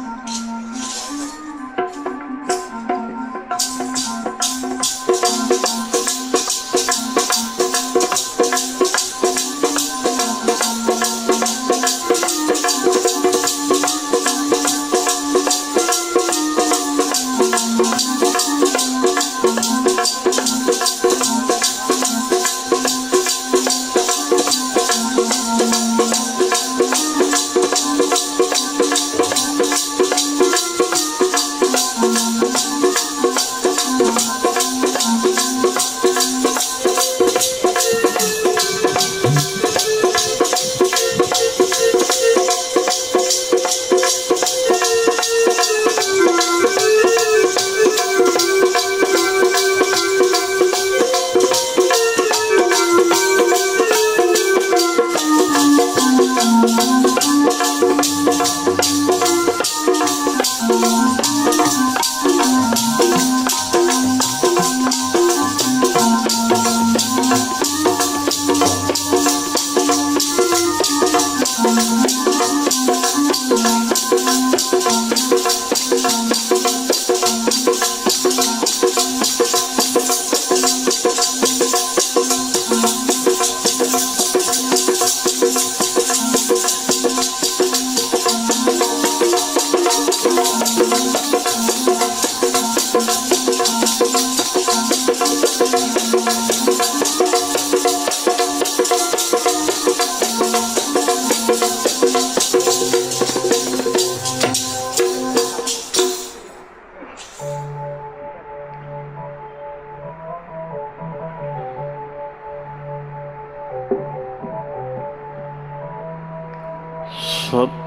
Uh-huh.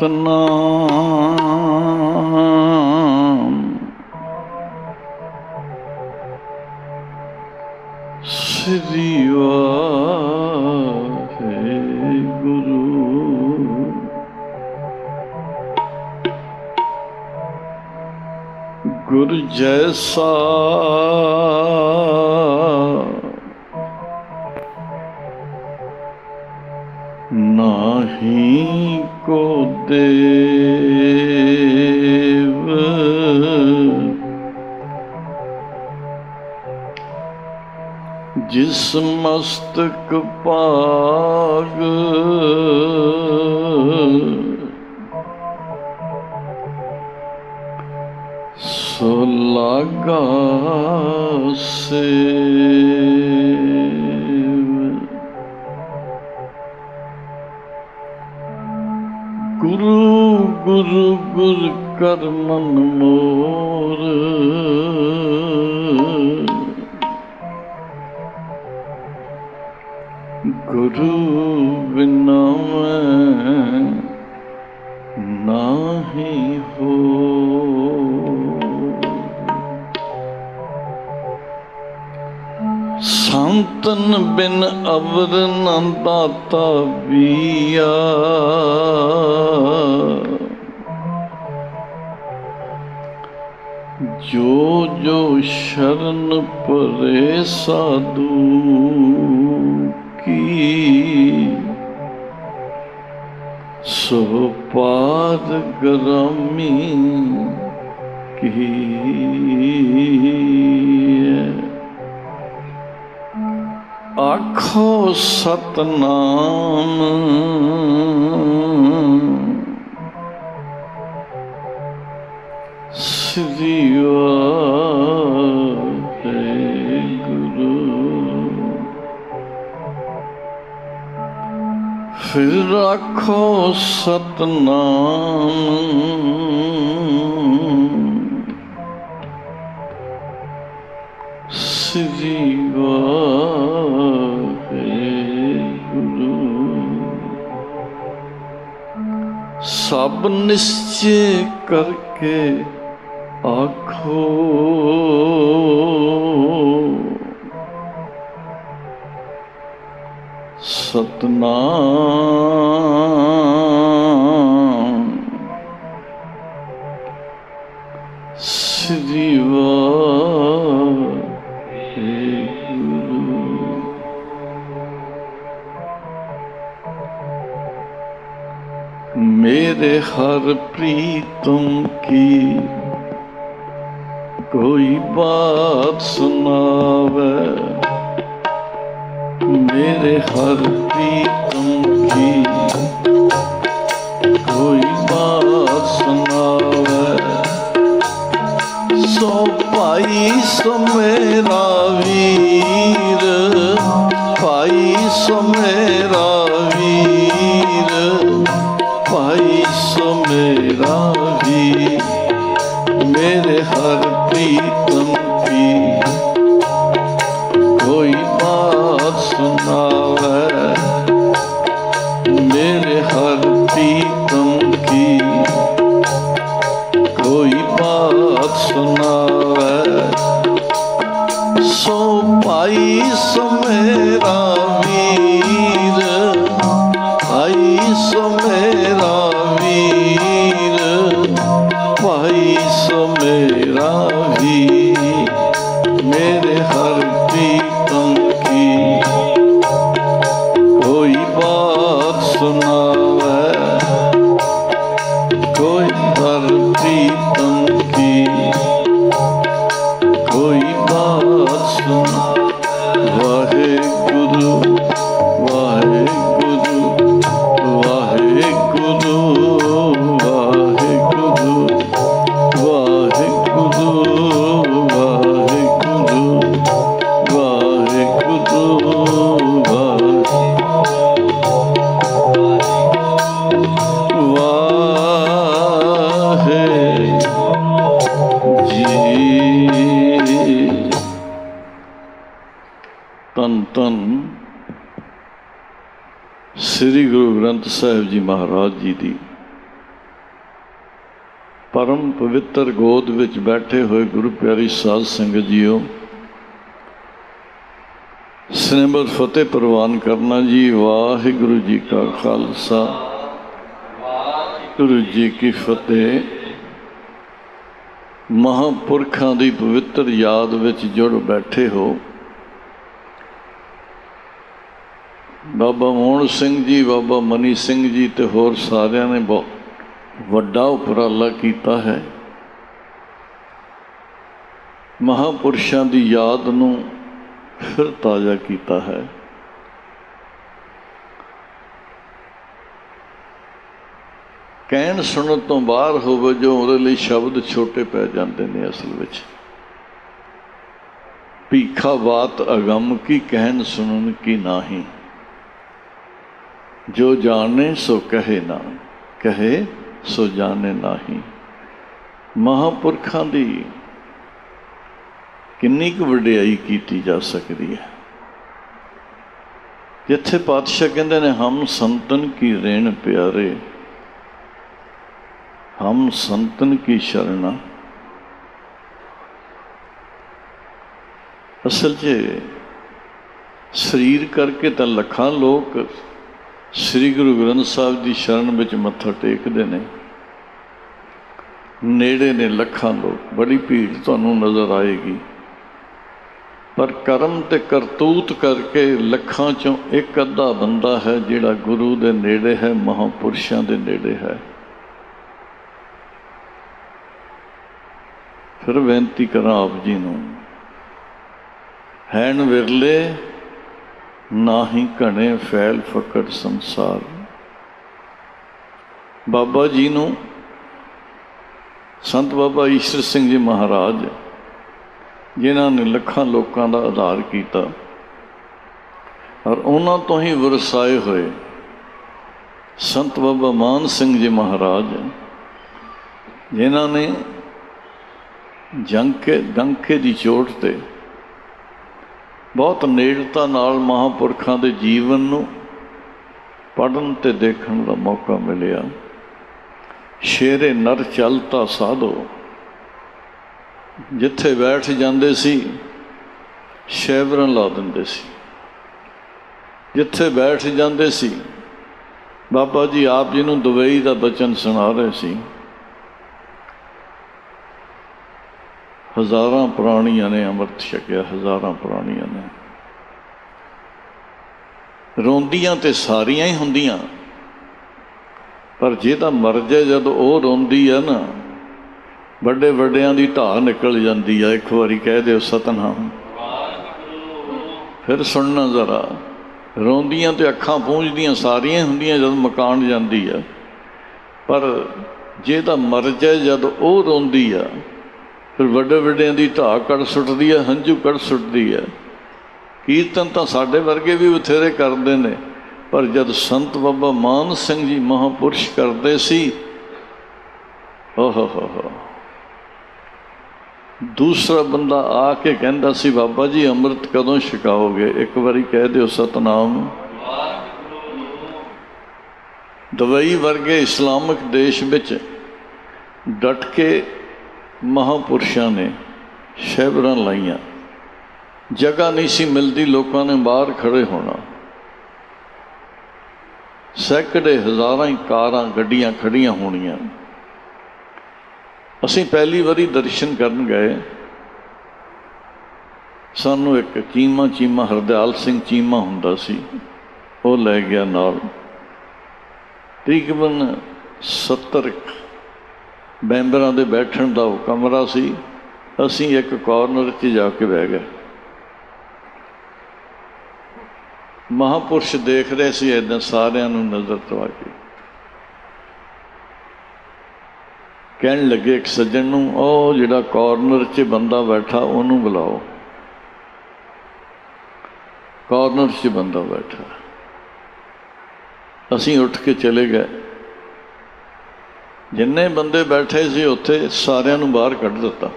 Satnam. ਸ੍ਰੀ ਵਾਹਿਗੁਰੂ। ਗੁਰ ਜੈਸਾ ਜਿਸ ਮਸਤਕ ਪਾਗ ਸੋ ਲਗਾ ਸੇਵ। ਗੁਰੂ ਗੁਰੂ ਗੁਰ ਕਰ ਮਨ ਮੋਰ। ਗੁਰੂ ਬਿਨਾ ਮੈਂ ਨਾਹੀ ਹੋ। ਸੰਤਨ ਬਿਨ ਅਵਰ ਨ ਦਾਤਾ ਬੀਆ ਜੋ ਜੋ ਸ਼ਰਨ ਪਰੇ ਸਾਧੂ। ਕੀ ਸੋ ਪਾਦ ਗਰਾਮੀ ਕੀ ਆਖੋ ਸਤਨਾਮ। ਸ੍ਰੀ ਵਾਹਿਗੁਰੂ। ਫਿਰ ਆਖੋ ਸਤਨਾਮ ਸ੍ਰੀ ਵਾਹਿਗੁਰੂ ਸਭ ਨਿਸ਼ਚੇ ਕਰਕੇ ਆਖੋ ਸਤਨਾਮ। ਸ੍ਰੀ ਵਾਹਿਗੁਰੂ। ਮੇਰੇ ਹਰ ਪ੍ਰੀਤਮ ਕੀ ਕੋਈ ਬਾਤ ਸੁਣਾਵੇ? ਮੇਰੇ ਹਰ ਪ੍ਰੀਤਮ ਕੀ? ਕੋਈ ਬਾਸਨਾਵੇ ਸੋ ਭਾਈ ਸਮੇਰਾ ਵੀਰ, ਭਾਈ ਸਮੇਰਾ ਵੀਰ, ਭਾਈ ਸਮੇਰਾ ਵੀਰ। ਮੇਰੇ ਹਰ ਪ੍ਰੀਤਮ ਤਨ ਤਨ ਸ੍ਰੀ ਗੁਰੂ ਗ੍ਰੰਥ ਸਾਹਿਬ ਜੀ ਮਹਾਰਾਜ ਜੀ ਦੀ ਪਰਮ ਪਵਿੱਤਰ ਗੋਦ ਵਿੱਚ ਬੈਠੇ ਹੋਏ ਗੁਰੂ ਪਿਆਰੀ ਸਾਧ ਸੰਗਤ ਜੀਓ ਸਿਨੇਮਰ ਫਤਿਹ ਪ੍ਰਵਾਨ ਕਰਨਾ ਜੀ, ਵਾਹਿਗੁਰੂ ਜੀ ਕਾ ਖਾਲਸਾ ਗੁਰੂ ਜੀ ਕੀ ਫਤਿਹ। ਮਹਾਪੁਰਖਾਂ ਦੀ ਪਵਿੱਤਰ ਯਾਦ ਵਿੱਚ ਜੁੜ ਬੈਠੇ ਹੋ। ਬਾਬਾ ਮੋਹਨ ਸਿੰਘ ਜੀ, ਬਾਬਾ ਮਨੀ ਸਿੰਘ ਜੀ ਤੇ ਹੋਰ ਸਾਰਿਆਂ ਨੇ ਬਹੁਤ ਵੱਡਾ ਉਪਰਾਲਾ ਕੀਤਾ ਹੈ। ਮਹਾਪੁਰਸ਼ਾਂ ਦੀ ਯਾਦ ਨੂੰ ਫਿਰ ਤਾਜ਼ਾ ਕੀਤਾ ਹੈ। ਕਹਿਣ ਸੁਣਨ ਤੋਂ ਬਾਹਰ ਹੋਵੇ ਜੋ ਉਹਦੇ ਲਈ ਸ਼ਬਦ ਛੋਟੇ ਪੈ ਜਾਂਦੇ ਨੇ ਅਸਲ ਵਿੱਚ। ਭੀਖਾ ਬਾਤ ਅਗੰਮ ਕੀ ਕਹਿਣ ਸੁਣਨ ਕੀ ਨਾਹੀ। ਜੋ ਜਾਣੇ ਸੋ ਕਹੇ ਨਾ, ਕਹੇ ਸੋ ਜਾਣੇ ਨਾਹੀ। ਮਹਾਪੁਰਖਾਂ ਦੀ ਕਿੰਨੀ ਕੁ ਵਡਿਆਈ ਕੀਤੀ ਜਾ ਸਕਦੀ ਹੈ। ਜਿੱਥੇ ਪਾਤਸ਼ਾਹ ਕਹਿੰਦੇ ਨੇ, ਹਮ ਸੰਤਨ ਕੀ ਰੇਣ ਪਿਆਰੇ, ਹਮ ਸੰਤਨ ਕੀ ਸ਼ਰਣਾ। ਅਸਲ 'ਚ ਸਰੀਰ ਕਰਕੇ ਤਾਂ ਲੱਖਾਂ ਲੋਕ ਸ੍ਰੀ ਗੁਰੂ ਗ੍ਰੰਥ ਸਾਹਿਬ ਦੀ ਸ਼ਰਨ ਵਿੱਚ ਮੱਥਾ ਟੇਕਦੇ ਨੇ। ਨੇੜੇ ਨੇ ਲੱਖਾਂ ਲੋਕ, ਬੜੀ ਭੀੜ ਤੁਹਾਨੂੰ ਨਜ਼ਰ ਆਏਗੀ। ਪਰ ਕਰਮ ਤੇ ਕਰਤੂਤ ਕਰਕੇ ਲੱਖਾਂ ਚੋਂ ਇੱਕ ਅੱਧਾ ਬੰਦਾ ਹੈ ਜਿਹੜਾ ਗੁਰੂ ਦੇ ਨੇੜੇ ਹੈ, ਮਹਾਪੁਰਸ਼ਾਂ ਦੇ ਨੇੜੇ ਹੈ। ਫਿਰ ਬੇਨਤੀ ਕਰਾਂ ਆਪ ਜੀ ਨੂੰ, ਹੈਣ ਵਿਰਲੇ ਨਾ ਹੀ ਘਣੇ ਫੈਲ ਫਕੜ ਸੰਸਾਰ। ਬਾਬਾ ਜੀ ਨੂੰ ਸੰਤ ਬਾਬਾ ਈਸ਼ਰ ਸਿੰਘ ਜੀ ਮਹਾਰਾਜ, ਜਿਨ੍ਹਾਂ ਨੇ ਲੱਖਾਂ ਲੋਕਾਂ ਦਾ ਆਧਾਰ ਕੀਤਾ, ਔਰ ਉਹਨਾਂ ਤੋਂ ਹੀ ਵਰਸਾਏ ਹੋਏ ਸੰਤ ਬਾਬਾ ਮਾਨ ਸਿੰਘ ਜੀ ਮਹਾਰਾਜ, ਜਿਨ੍ਹਾਂ ਨੇ ਜੰਕੇ ਡੰਕੇ ਦੀ ਚੋਟ ਤੇ ਬਹੁਤ ਨੇੜਤਾ ਨਾਲ ਮਹਾਪੁਰਖਾਂ ਦੇ ਜੀਵਨ ਨੂੰ ਪੜਨ ਤੇ ਦੇਖਣ ਦਾ ਮੌਕਾ ਮਿਲਿਆ। ਸ਼ੇਰੇ ਨਰ ਚਲਤਾ ਸਾਧੋ। ਜਿੱਥੇ ਬੈਠ ਜਾਂਦੇ ਸੀ ਸ਼ੈਵਰਨ ਲਾ ਦਿੰਦੇ ਸੀ। ਜਿੱਥੇ ਬੈਠ ਜਾਂਦੇ ਸੀ, ਬਾਬਾ ਜੀ ਆਪ ਜੀ ਨੂੰ ਦੁਬਈ ਦਾ ਬਚਨ ਸੁਣਾ ਰਹੇ ਸੀ। ਹਜ਼ਾਰਾਂ ਪ੍ਰਾਣੀਆਂ ਨੇ ਅੰਮ੍ਰਿਤ ਛਕਿਆ, ਹਜ਼ਾਰਾਂ ਪ੍ਰਾਣੀਆਂ ਨੇ। ਰੋਂਦੀਆਂ ਤੇ ਸਾਰੀਆਂ ਹੀ ਹੁੰਦੀਆਂ। ਪਰ ਜੇ ਤਾਂ ਮਰ ਜਾਏ, ਜਦ ਉਹ ਰੋਂਦੀ ਆ ਨਾ, ਵੱਡੇ ਵੱਡਿਆਂ ਦੀ ਢਾਹ ਨਿਕਲ ਜਾਂਦੀ ਆ। ਇੱਕ ਵਾਰੀ ਕਹਿ ਦਿਓ ਸਤਨਾਮ। ਫਿਰ ਸੁਣਨਾ ਜ਼ਰਾ। ਰੋਂਦੀਆਂ ਤੇ ਅੱਖਾਂ ਪੂੰਝਦੀਆਂ ਸਾਰੀਆਂ ਹੁੰਦੀਆਂ ਜਦ ਮਕਾਨ ਜਾਂਦੀ ਆ। ਪਰ ਜੇ ਤਾਂ ਮਰ ਜਾਏ, ਜਦ ਉਹ ਰੋਂਦੀ ਆ ਫਿਰ ਵੱਡੇ ਵੱਡਿਆਂ ਦੀ ਢਾਹ ਕੱਢ ਸੁੱਟਦੀ ਹੈ, ਹੰਝੂ ਕੱਢ ਸੁੱਟਦੀ ਹੈ। ਕੀਰਤਨ ਤਾਂ ਸਾਡੇ ਵਰਗੇ ਵੀ ਬਥੇਰੇ ਕਰਦੇ ਨੇ, ਪਰ ਜਦ ਸੰਤ ਬਾਬਾ ਮਾਨ ਸਿੰਘ ਜੀ ਮਹਾਪੁਰਸ਼ ਕਰਦੇ ਸੀ ਓਹ ਹੋ ਹੋ ਦੂਸਰਾ ਬੰਦਾ ਆ ਕੇ ਕਹਿੰਦਾ ਸੀ, ਬਾਬਾ ਜੀ, ਅੰਮ੍ਰਿਤ ਕਦੋਂ ਛਕਾਓਗੇ? ਇੱਕ ਵਾਰੀ ਕਹਿ ਦਿਓ ਸਤਨਾਮ। ਦੁਬਈ ਵਰਗੇ ਇਸਲਾਮਿਕ ਦੇਸ਼ ਵਿੱਚ ਡਟ ਕੇ ਮਹਾਪੁਰਸ਼ਾਂ ਨੇ ਸ਼ਹਿਬਰਾਂ ਲਾਈਆਂ। ਜਗ੍ਹਾ ਨਹੀਂ ਸੀ ਮਿਲਦੀ, ਲੋਕਾਂ ਨੇ ਬਾਹਰ ਖੜੇ ਹੋਣਾ। ਸੈਂਕੜੇ ਹਜ਼ਾਰਾਂ ਹੀ ਕਾਰਾਂ, ਗੱਡੀਆਂ ਖੜੀਆਂ ਹੋਣੀਆਂ। ਅਸੀਂ ਪਹਿਲੀ ਵਾਰੀ ਦਰਸ਼ਨ ਕਰਨ ਗਏ। ਸਾਨੂੰ ਇੱਕ ਚੀਮਾ ਚੀਮਾ, ਹਰਦਿਆਲ ਸਿੰਘ ਚੀਮਾ ਹੁੰਦਾ ਸੀ। ਉਹ ਲੈ ਗਿਆ ਨਾਲ। ਤਕਰੀਬਨ 70 ਮੈਂਬਰਾਂ ਦੇ ਬੈਠਣ ਦਾ ਉਹ ਕਮਰਾ ਸੀ ਅਸੀਂ ਇੱਕ ਕਾਰਨਰ 'ਚ ਜਾ ਕੇ ਬਹਿ ਗਏ ਮਹਾਪੁਰਸ਼ ਦੇਖ ਰਹੇ ਸੀ ਇਦਾਂ ਸਾਰਿਆਂ ਨੂੰ ਨਜ਼ਰ ਤਵਾ ਕੇ ਕਹਿਣ ਲੱਗੇ ਇੱਕ ਸੱਜਣ ਨੂੰ ਉਹ ਜਿਹੜਾ ਕਾਰਨਰ 'ਚ ਬੰਦਾ ਬੈਠਾ ਉਹਨੂੰ ਬੁਲਾਓ ਕਾਰਨਰ 'ਚ ਬੰਦਾ ਬੈਠਾ ਅਸੀਂ ਉੱਠ ਕੇ ਚਲੇ ਗਏ ਜਿੰਨੇ ਬੰਦੇ ਬੈਠੇ ਸੀ ਉੱਥੇ ਸਾਰਿਆਂ ਨੂੰ ਬਾਹਰ ਕੱਢ ਦਿੱਤਾ।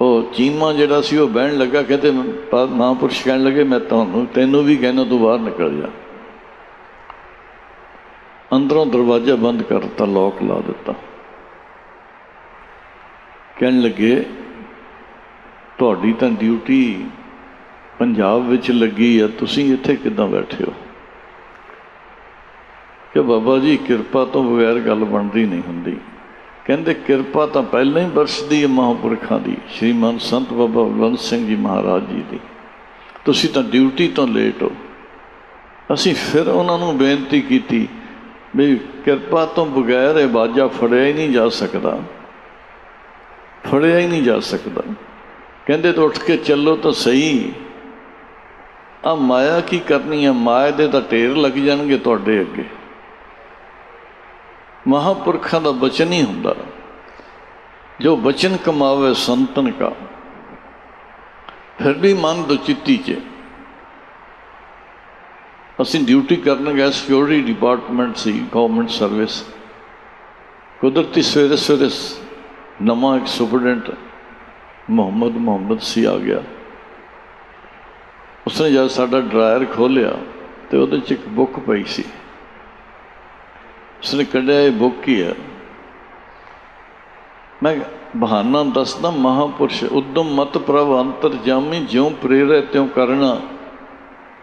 ਉਹ ਚੀਮਾ ਜਿਹੜਾ ਸੀ ਉਹ ਬਹਿਣ ਲੱਗਾ, ਕਹਿੰਦੇ ਮਹਾਂਪੁਰਸ਼ ਕਹਿਣ ਲੱਗੇ, ਮੈਂ ਤੁਹਾਨੂੰ, ਤੈਨੂੰ ਵੀ ਕਹਿਣਾ, ਤੂੰ ਬਾਹਰ ਨਿਕਲ ਜਾ। ਅੰਦਰੋਂ ਦਰਵਾਜ਼ਾ ਬੰਦ ਕਰਤਾ ਲੋਕ ਲਾ ਦਿੱਤਾ। ਕਹਿਣ ਲੱਗੇ, ਤੁਹਾਡੀ ਤਾਂ ਡਿਊਟੀ ਪੰਜਾਬ ਵਿੱਚ ਲੱਗੀ ਆ, ਤੁਸੀਂ ਇੱਥੇ ਕਿੱਦਾਂ ਬੈਠੇ ਹੋ? ਕਿ ਬਾਬਾ ਜੀ, ਕਿਰਪਾ ਤੋਂ ਬਗੈਰ ਗੱਲ ਬਣਦੀ ਨਹੀਂ ਹੁੰਦੀ। ਕਹਿੰਦੇ, ਕਿਰਪਾ ਤਾਂ ਪਹਿਲਾਂ ਹੀ ਬਰਸਦੀ ਹੈ ਮਹਾਂਪੁਰਖਾਂ ਦੀ, ਸ਼੍ਰੀਮਾਨ ਸੰਤ ਬਾਬਾ ਬਲਵੰਤ ਸਿੰਘ ਜੀ ਮਹਾਰਾਜ ਜੀ ਦੀ। ਤੁਸੀਂ ਤਾਂ ਡਿਊਟੀ ਤੋਂ ਲੇਟ ਹੋ। ਅਸੀਂ ਫਿਰ ਉਹਨਾਂ ਨੂੰ ਬੇਨਤੀ ਕੀਤੀ ਵੀ ਕਿਰਪਾ ਤੋਂ ਬਗੈਰ ਇਹ ਬਾਜਾ ਫੜਿਆ ਹੀ ਨਹੀਂ ਜਾ ਸਕਦਾ। ਫੜਿਆ ਹੀ ਨਹੀਂ ਜਾ ਸਕਦਾ। ਕਹਿੰਦੇ, ਤਾਂ ਉੱਠ ਕੇ ਚੱਲੋ ਤਾਂ ਸਹੀ। ਆ ਮਾਇਆ ਕੀ ਕਰਨੀ ਹੈ ਮਾਇਆ ਦੇ ਤਾਂ ਢੇਰ ਲੱਗ ਜਾਣਗੇ ਤੁਹਾਡੇ ਅੱਗੇ। ਮਹਾਪੁਰਖਾਂ ਦਾ ਬਚਨ ਹੀ ਹੁੰਦਾ ਜੋ ਬਚਨ ਕਮਾਵੇ ਸੰਤਨ ਕਾ ਫਿਰ ਵੀ ਮਨ ਦੁਚਿੱਤੀ ਚ ਅਸੀਂ ਡਿਊਟੀ ਕਰਨ ਗਏ ਸਿਕਿਉਰਿਟੀ ਡਿਪਾਰਟਮੈਂਟ ਸੀ ਗਵਰਨਮੈਂਟ ਸਰਵਿਸ ਕੁਦਰਤੀ ਸਵੇਰੇ ਸਵੇਰੇ ਨਵਾਂ ਇੱਕ ਸੁਪਰਡੈਂਟ ਮੁਹੰਮਦ ਮੁਹੰਮਦ ਸੀ ਆ ਗਿਆ ਉਸਨੇ ਜਦ ਸਾਡਾ ਡਰਾਇਰ ਖੋਲਿਆ ਤੇ ਉਹਦੇ ਚ ਇੱਕ ਬੁੱਕ ਪਈ ਸੀ ਉਸਨੇ ਕੱਢਿਆ ਇਹ ਬੁੱਕ ਹੀ ਹੈ ਮੈਂ ਬਹਾਨਾ ਦੱਸਦਾ, ਮਹਾਪੁਰਸ਼, ਉਦਮ ਮਤ ਪ੍ਰਭ ਅੰਤਰ ਜਾਮੀ ਜਿਉ ਪ੍ਰੇਰੇ ਤਿਉ ਕਰਨਾ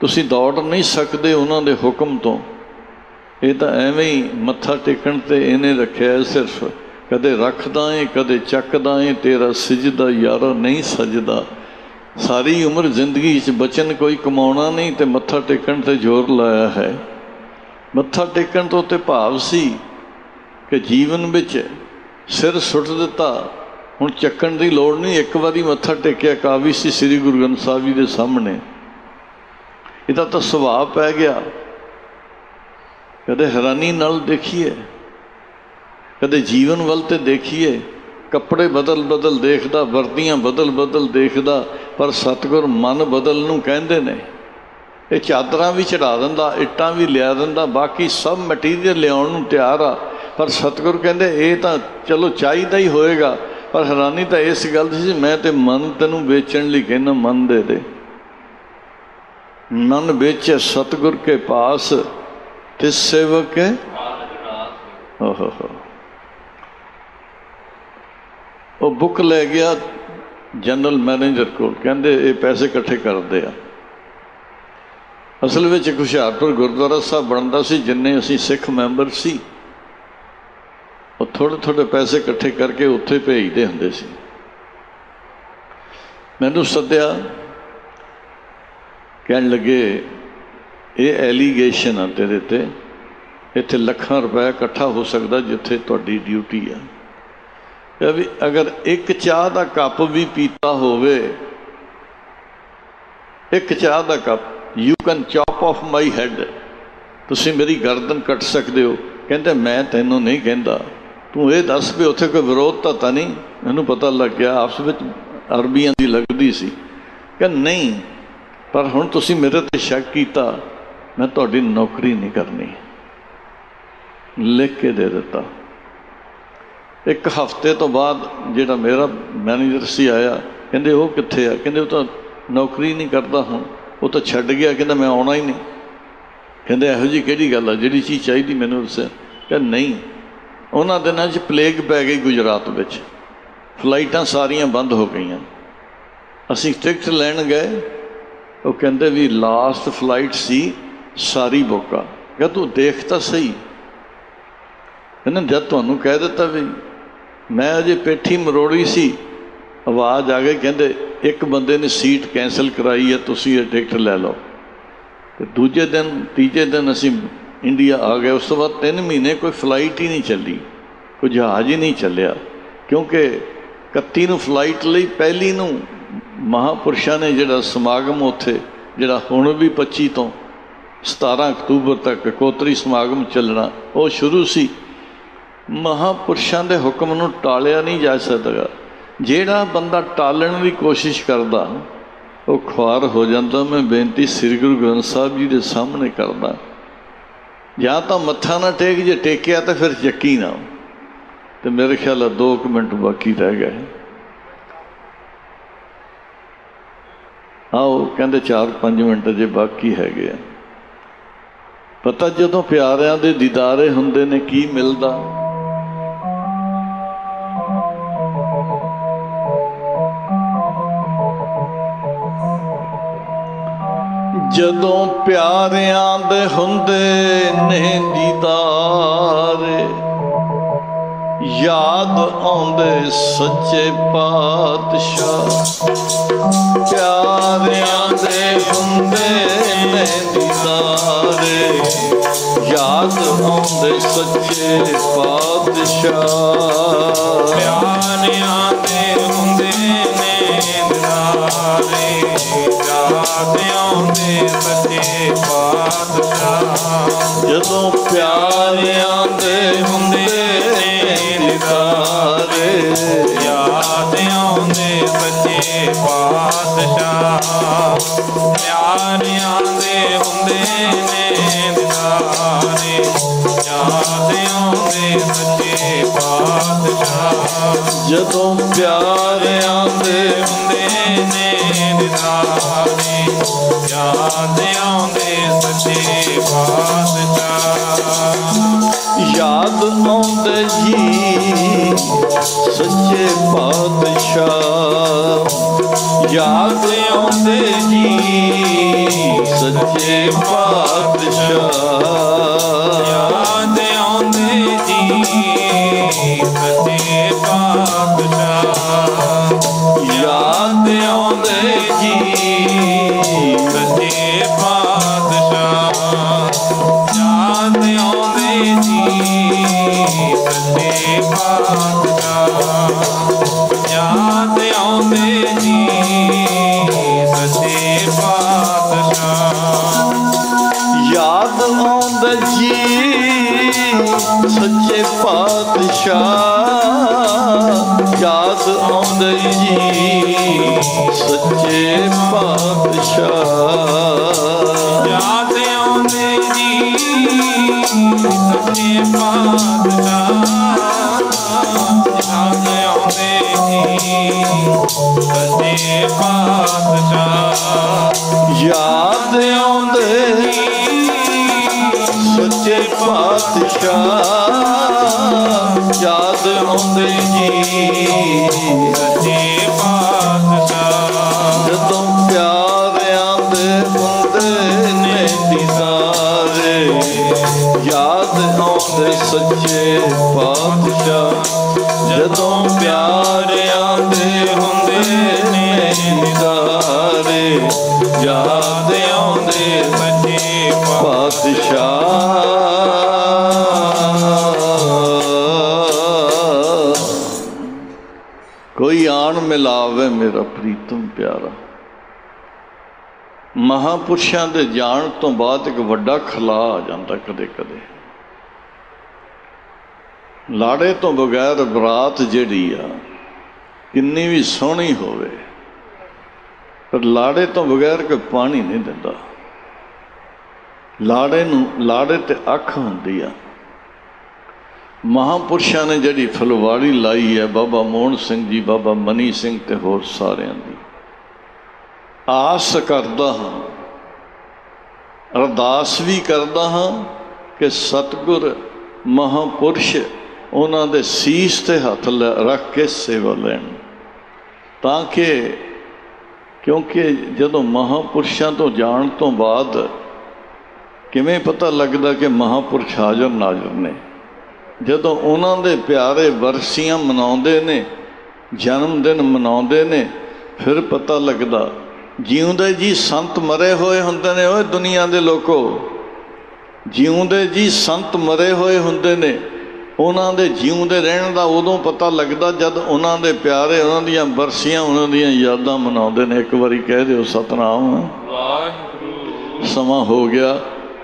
ਤੁਸੀਂ ਦੌੜ ਨਹੀਂ ਸਕਦੇ ਉਹਨਾਂ ਦੇ ਹੁਕਮ ਤੋਂ। ਇਹ ਤਾਂ ਐਵੇਂ ਹੀ ਮੱਥਾ ਟੇਕਣ ਤੇ ਇਹਨੇ ਰੱਖਿਆ ਸਿਰਫ, ਕਦੇ ਰੱਖਦਾ ਏ, ਕਦੇ ਚੱਕਦਾ ਏ, ਤੇਰਾ ਸਜਦਾ ਯਾਰਾ ਨਹੀਂ ਸਜਦਾ। ਸਾਰੀ ਉਮਰ ਜ਼ਿੰਦਗੀ 'ਚ ਬਚਨ ਕੋਈ ਕਮਾਉਣਾ ਨਹੀਂ ਤੇ ਮੱਥਾ ਟੇਕਣ ਤੇ ਜ਼ੋਰ ਲਾਇਆ ਹੈ। ਮੱਥਾ ਟੇਕਣ ਤੋਂ ਤੇ ਭਾਵ ਸੀ ਕਿ ਜੀਵਨ ਵਿੱਚ ਸਿਰ ਸੁੱਟ ਦਿੱਤਾ। ਹੁਣ ਚੱਕਣ ਦੀ ਲੋੜ ਨਹੀਂ, ਇੱਕ ਵਾਰੀ ਮੱਥਾ ਟੇਕਿਆ, ਕਾਵੀ ਸੀ ਸ੍ਰੀ ਗੁਰੂ ਗ੍ਰੰਥ ਸਾਹਿਬ ਜੀ ਦੇ ਸਾਹਮਣੇ। ਇਹਦਾ ਤਾਂ ਸੁਭਾਅ ਪੈ ਗਿਆ। ਕਦੇ ਹੈਰਾਨੀ ਨਾਲ ਦੇਖੀਏ, ਕਦੇ ਜੀਵਨ ਵੱਲ ਤੇ ਦੇਖੀਏ, ਕੱਪੜੇ ਬਦਲ ਬਦਲ ਦੇਖਦਾ, ਵਰਦੀਆਂ ਬਦਲ ਬਦਲ ਦੇਖਦਾ, ਪਰ ਸਤਗੁਰ ਮਨ ਬਦਲ ਨੂੰ ਕਹਿੰਦੇ ਨੇ। ਇਹ ਚਾਦਰਾਂ ਵੀ ਚੜਾ ਦਿੰਦਾ, ਇੱਟਾਂ ਵੀ ਲਿਆ ਦਿੰਦਾ, ਬਾਕੀ ਸਭ ਮਟੀਰੀਅਲ ਲਿਆਉਣ ਨੂੰ ਤਿਆਰ ਆ। ਪਰ ਸਤਿਗੁਰ ਕਹਿੰਦੇ, ਇਹ ਤਾਂ ਚਲੋ ਚਾਹੀਦਾ ਹੀ ਹੋਏਗਾ, ਪਰ ਹੈਰਾਨੀ ਤਾਂ ਇਸ ਗੱਲ ਦੀ ਸੀ, ਮੈਂ ਤੇ ਮਨ ਤੈਨੂੰ ਵੇਚਣ ਲਈ ਕਹਿੰਦਾ, ਮਨ ਦੇ ਦੇ। ਮਨ ਵੇਚੇ ਸਤਗੁਰ ਕੇ ਪਾਸ, ਤਿਸ ਸੇਵਕ ਹੈ ਓਹੋ ਉਹ ਬੁੱਕ ਲੈ ਗਿਆ ਜਨਰਲ ਮੈਨੇਜਰ ਕੋਲ, ਕਹਿੰਦੇ ਇਹ ਪੈਸੇ ਇਕੱਠੇ ਕਰਦੇ ਆ। ਅਸਲ ਵਿੱਚ ਹੁਸ਼ਿਆਰਪੁਰ ਗੁਰਦੁਆਰਾ ਸਾਹਿਬ ਬਣਦਾ ਸੀ, ਜਿੰਨੇ ਅਸੀਂ ਸਿੱਖ ਮੈਂਬਰ ਸੀ, ਉਹ ਥੋੜੇ ਥੋੜੇ ਪੈਸੇ ਇਕੱਠੇ ਕਰਕੇ ਉੱਥੇ ਭੇਜਦੇ ਹੁੰਦੇ ਸੀ। ਮੈਨੂੰ ਸੱਦਿਆ, ਕਹਿਣ ਲੱਗੇ, ਇਹ ਐਲੀਗੇਸ਼ਨ ਆ ਤੇਰੇ ਤੇ। ਇੱਥੇ ਲੱਖਾਂ ਰੁਪਏ ਇਕੱਠਾ ਹੋ ਸਕਦਾ ਜਿੱਥੇ ਤੁਹਾਡੀ ਡਿਊਟੀ ਆ। ਇਹ ਵੀ ਅਗਰ ਇੱਕ ਚਾਹ ਦਾ ਕੱਪ ਵੀ ਪੀਤਾ ਹੋਵੇ, ਇੱਕ ਚਾਹ ਦਾ cup you can chop off my head ਤੁਸੀਂ ਮੇਰੀ ਗਰਦਨ ਕੱਟ ਸਕਦੇ ਹੋ। ਕਹਿੰਦੇ, ਮੈਂ ਤੈਨੂੰ ਨਹੀਂ ਕਹਿੰਦਾ। ਤੂੰ ਇਹ ਦੱਸ ਵੀ ਉੱਥੇ ਕੋਈ ਵਿਰੋਧ ਤਾਂ ਨਹੀਂ? ਮੈਨੂੰ ਪਤਾ ਲੱਗ ਗਿਆ ਆਪਸ ਵਿੱਚ ਅਰਬੀਆਂ ਦੀ ਲੱਗਦੀ ਸੀ। ਕਿ ਨਹੀਂ, ਪਰ ਹੁਣ ਤੁਸੀਂ ਮੇਰੇ ਤੇ ਸ਼ੱਕ ਕੀਤਾ, ਮੈਂ ਤੁਹਾਡੀ ਨੌਕਰੀ ਨਹੀਂ ਕਰਨੀ। ਲਿਖ ਕੇ ਦੇ ਦਿੱਤਾ। ਇੱਕ ਹਫ਼ਤੇ ਤੋਂ ਬਾਅਦ ਜਿਹੜਾ ਮੇਰਾ ਮੈਨੇਜਰ ਸੀ ਆਇਆ, ਕਹਿੰਦੇ, ਉਹ ਕਿੱਥੇ ਆ? ਕਹਿੰਦੇ, ਉਹ ਤਾਂ ਨੌਕਰੀ ਨਹੀਂ ਕਰਦਾ ਹੁਣ। ਉਹ ਤਾਂ ਛੱਡ ਗਿਆ, ਕਹਿੰਦਾ ਮੈਂ ਆਉਣਾ ਹੀ ਨਹੀਂ। ਕਹਿੰਦੇ ਇਹੋ ਜੀ ਕਿਹੜੀ ਗੱਲ ਆ? ਜਿਹੜੀ ਚੀਜ਼ ਚਾਹੀਦੀ ਮੈਨੂੰ ਦੱਸਿਆ ਕਿ ਨਹੀਂ। ਉਹਨਾਂ ਦਿਨਾਂ 'ਚ ਪਲੇਗ ਪੈ ਗਈ ਗੁਜਰਾਤ ਵਿੱਚ। ਫਲਾਈਟਾਂ ਸਾਰੀਆਂ ਬੰਦ ਹੋ ਗਈਆਂ। ਅਸੀਂ ਟਿਕਟ ਲੈਣ ਗਏ। ਉਹ ਕਹਿੰਦੇ ਵੀ ਲਾਸਟ ਫਲਾਈਟ ਸੀ ਸਾਰੀ ਬੁੱਕ। ਆ ਕਿ ਤੂੰ ਦੇਖ ਤਾਂ ਸਹੀ। ਇਹਨਾਂ ਜਦ ਤੁਹਾਨੂੰ ਕਹਿ ਦਿੱਤਾ ਵੀ ਮੈਂ ਅਜੇ ਪੇਠੀ ਮਰੋੜੀ ਸੀ। ਆਵਾਜ਼ ਆ ਗਈ, ਕਹਿੰਦੇ, ਇੱਕ ਬੰਦੇ ਨੇ ਸੀਟ ਕੈਨਸਲ ਕਰਾਈ ਹੈ, ਤੁਸੀਂ ਇਹ ਟਿਕਟ ਲੈ ਲਓ। ਤੇ ਦੂਜੇ ਦਿਨ, ਤੀਜੇ ਦਿਨ ਅਸੀਂ ਇੰਡੀਆ ਆ ਗਏ, ਉਸ ਤੋਂ ਬਾਅਦ 3 ਮਹੀਨੇ ਕੋਈ ਫਲਾਈਟ ਹੀ ਨਹੀਂ ਚੱਲੀ, ਕੋਈ ਜਹਾਜ਼ ਹੀ ਨਹੀਂ ਚੱਲਿਆ, ਕਿਉਂਕਿ 31 ਨੂੰ ਫਲਾਈਟ ਲਈ ਪਹਿਲੀ ਨੂੰ ਮਹਾਪੁਰਸ਼ਾਂ ਨੇ ਜਿਹੜਾ ਸਮਾਗਮ ਉੱਥੇ, ਜਿਹੜਾ ਹੁਣ ਵੀ 25 ਤੋਂ 17 ਅਕਤੂਬਰ ਤੱਕ ਕੋਤਰੀ ਸਮਾਗਮ ਚੱਲਣਾ, ਉਹ ਸ਼ੁਰੂ ਸੀ। ਮਹਾਪੁਰਸ਼ਾਂ ਦੇ ਹੁਕਮ ਨੂੰ ਟਾਲਿਆ ਨਹੀਂ ਜਾ ਸਕਦਾ। ਜਿਹੜਾ ਬੰਦਾ ਟਾਲਣ ਦੀ ਕੋਸ਼ਿਸ਼ ਕਰਦਾ, ਉਹ ਖੁਆਰ ਹੋ ਜਾਂਦਾ। ਮੈਂ ਬੇਨਤੀ ਸ੍ਰੀ ਗੁਰੂ ਗ੍ਰੰਥ ਸਾਹਿਬ ਜੀ ਦੇ ਸਾਹਮਣੇ ਕਰਦਾ। ਜਾਂ ਤਾਂ ਮੱਥਾ ਨਾ ਟੇਕ, ਜੇ ਟੇਕਿਆ ਤਾਂ ਫਿਰ ਯਕੀਨ ਨਾ ਤੇ ਮੇਰੇ ਖਿਆਲ ਆ 2 ਮਿੰਟ ਬਾਕੀ ਰਹਿ ਗਏ। ਆਓ, ਕਹਿੰਦੇ 4-5 ਮਿੰਟ ਜੇ ਬਾਕੀ ਹੈਗੇ ਆ। ਪਤਾ ਜਦੋਂ ਪਿਆਰਿਆਂ ਦੇ ਦੀਦਾਰੇ ਹੁੰਦੇ ਨੇ, ਕੀ ਮਿਲਦਾ? ਜਦੋਂ ਪਿਆਰਿਆਂ ਦੇ ਹੁੰਦੇ ਨੇ ਦੀਦਾਰ, ਯਾਦ ਆਉਂਦੇ ਸੱਚੇ ਪਾਤਸ਼ਾਹ। ਪਿਆਰਿਆਂ ਦੇ ਹੁੰਦੇ ਨੇ ਦੀਦਾਰ, ਯਾਦ ਆਉਂਦੇ ਸੱਚੇ ਪਾਤਸ਼ਾਹ। ਪਿਆਰਿਆਂ ਦੇ ਹੁੰਦੇ ਨੇ ਦਿਦਾਰੇ ਯਾਦ ਆਉਂਦੇ ਸੱਚੇ ਪਾਤਸ਼ਾਹ ਜਦੋਂ ਪਿਆਰਿਆਂ ਦੇ ਹੁੰਦੇ ਨੇ ਯਾਦ ਆਉਂਦੇ ਸੱਚੇ ਪਾਤਸ਼ਾਹ। ਪਿਆਰਿਆਂ ਦੇ ਹੁੰਦੇ ਨੇ ਦਿਦਾਰੇ ਯਾਦ ਆਉਂਦੇ ਸੱਚੇ ਪਾਤਸ਼ਾਹ। ਜਦੋਂ ਪਿਆਰਿਆਂ ਦੇ ਹੁੰਦੇ ਨੇ ਦਿਦਾਰੇ ਯਾਦ ਆਉਂਦੇ ਸੱਚੇ ਪਾਤਸ਼ਾਹ। ਯਾਦ ਆਉਂਦੇ ਜੀ ਸੱਚੇ ਪਾਤਸ਼ਾਹ। ਯਾਦ ਆਉਂਦੇ ਜੀ ਸੱਚੇ ਪਾਤਸ਼ਾਹ। ਯਾਦ ਆਉਂਦੇ ਜੀ ਸੱਚੇ ਪਾਤਸ਼ਾਹ। ਆਉਂਦੇ ਜੀ ਸੱਚੇ ਪਾਤਸ਼ਾਹ। ਯਾਦ ਆਉਂਦੇ ਜੀ ਸੱਚੇ ਪਾਤਸ਼ਾਹ ਯਾਦ ਆਉਂਦੇ ਜੀ ਸੱਚੇ ਪਾਤਸ਼ਾਹ ਯਾਦ ਆਉਂਦੇ ਸੱਚੇ ਪਾਤਸ਼ਾਹ। ਯਾਦ ਆਉਂਦੇ ਜੀ। ਸੱਚੇ ਪਾਤਸ਼ਾਹ। ਜਦੋਂ ਪਿਆਰਿਆਂ ਤੇ ਸੱਚੇ ਪਾਤਸ਼ਾਹ। ਜਦੋਂ ਪਿਆਰਿਆਂ ਦੇ ਹੁੰਦੇ ਨੇ ਨਿਦਾਰੇ, ਯਾਦ ਆਉਂਦੇ ਸੱਚੇ ਪਾਤਸ਼ਾਹ। ਕੋਈ ਆਣ ਮਿਲਾਵੇ ਮੇਰਾ ਪ੍ਰੀਤਮ ਪਿਆਰਾ। ਮਹਾਪੁਰਸ਼ਾਂ ਦੇ ਜਾਣ ਤੋਂ ਬਾਅਦ ਇੱਕ ਵੱਡਾ ਖਲਾ ਆ ਜਾਂਦਾ ਕਦੇ ਕਦੇ ਲਾੜੇ ਤੋਂ ਬਗੈਰ ਬਰਾਤ ਜਿਹੜੀ ਆ, ਕਿੰਨੀ ਵੀ ਸੋਹਣੀ ਹੋਵੇ, ਪਰ ਲਾੜੇ ਤੋਂ ਬਗੈਰ ਕੋਈ ਪਾਣੀ ਨਹੀਂ ਦਿੰਦਾ। ਲਾੜੇ ਨੂੰ, ਲਾੜੇ ਤੇ ਅੱਖ ਹੁੰਦੀ ਆ। ਮਹਾਪੁਰਸ਼ਾਂ ਨੇ ਜਿਹੜੀ ਫੁਲਵਾੜੀ ਲਾਈ ਹੈ, ਬਾਬਾ ਮੋਹਨ ਸਿੰਘ ਜੀ, ਬਾਬਾ ਮਨੀ ਸਿੰਘ ਤੇ ਹੋਰ ਸਾਰਿਆਂ ਦੀ। ਆਸ ਕਰਦਾ ਹਾਂ, ਅਰਦਾਸ ਵੀ ਕਰਦਾ ਹਾਂ ਕਿ ਸਤਿਗੁਰ ਮਹਾਪੁਰਸ਼ ਉਹਨਾਂ ਦੇ ਸੀਸ ਤੇ ਹੱਥ ਲ- ਰੱਖ ਕੇ ਸੇਵਾ ਲੈਣ। ਤਾਂ ਕਿ ਕਿਉਂਕਿ ਜਦੋਂ ਮਹਾਪੁਰਸ਼ਾਂ ਤੋਂ ਜਾਣ ਤੋਂ ਬਾਅਦ ਕਿਵੇਂ ਪਤਾ ਲੱਗਦਾ ਕਿ ਮਹਾਪੁਰਸ਼ ਹਾਜ਼ਰ ਨਾਜ਼ਰ ਨੇ? ਜਦੋਂ ਉਹਨਾਂ ਦੇ ਪਿਆਰੇ ਵਰਸੀਆਂ ਮਨਾਉਂਦੇ ਨੇ, ਜਨਮ ਦਿਨ ਮਨਾਉਂਦੇ ਨੇ, ਫਿਰ ਪਤਾ ਲੱਗਦਾ, ਜਿਉਂਦੇ ਜੀ ਸੰਤ ਮਰੇ ਹੋਏ ਹੁੰਦੇ ਨੇ, ਓਏ ਦੁਨੀਆ ਦੇ ਲੋਕੋ। ਜਿਉਂਦੇ ਜੀ ਸੰਤ ਮਰੇ ਹੋਏ ਹੁੰਦੇ ਨੇ ਉਹਨਾਂ ਦੇ ਜਿਉਂਦੇ ਰਹਿਣ ਦਾ ਉਦੋਂ ਪਤਾ ਲੱਗਦਾ ਜਦ ਉਹਨਾਂ ਦੇ ਪਿਆਰੇ ਉਹਨਾਂ ਦੀਆਂ ਬਰਸੀਆਂ ਉਹਨਾਂ ਦੀਆਂ ਯਾਦਾਂ ਮਨਾਉਂਦੇ ਨੇ। ਇੱਕ ਵਾਰੀ ਕਹਿ ਦਿਓ ਸਤਨਾਮ। ਵਾਹਿਗੁਰੂ। ਸਮਾਂ ਹੋ ਗਿਆ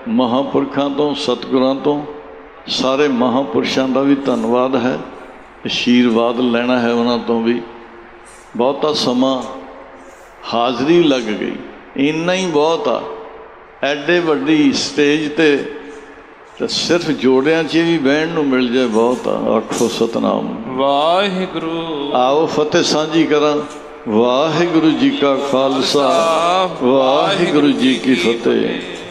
ਮਹਾਪੁਰਖਾਂ ਤੋਂ ਸਤਿਗੁਰਾਂ ਤੋਂ। ਸਾਰੇ ਮਹਾਪੁਰਸ਼ਾਂ ਦਾ ਵੀ ਧੰਨਵਾਦ ਹੈ। ਅਸ਼ੀਰਵਾਦ ਲੈਣਾ ਹੈ ਉਹਨਾਂ ਤੋਂ ਵੀ। ਬਹੁਤਾ ਸਮਾਂ ਹਾਜ਼ਰੀ ਲੱਗ ਗਈ। ਇੰਨਾ ਹੀ ਬਹੁਤ ਆ। ਐਡੇ ਵੱਡੀ ਸਟੇਜ ਤੇ ਤੇ ਸਿਰਫ ਜੋੜਿਆਂ 'ਚ ਵੀ ਬਹਿਣ ਨੂੰ ਮਿਲ ਜਾਏ ਬਹੁਤ ਆ ਆਖੋ ਸਤਨਾਮ। ਵਾਹਿਗੁਰੂ। ਆਓ ਫਤਿਹ ਸਾਂਝੀ ਕਰਾਂ। ਵਾਹਿਗੁਰੂ ਜੀ ਕਾ ਖਾਲਸਾ ਵਾਹਿਗੁਰੂ ਜੀ ਕੀ ਫਤਿਹ।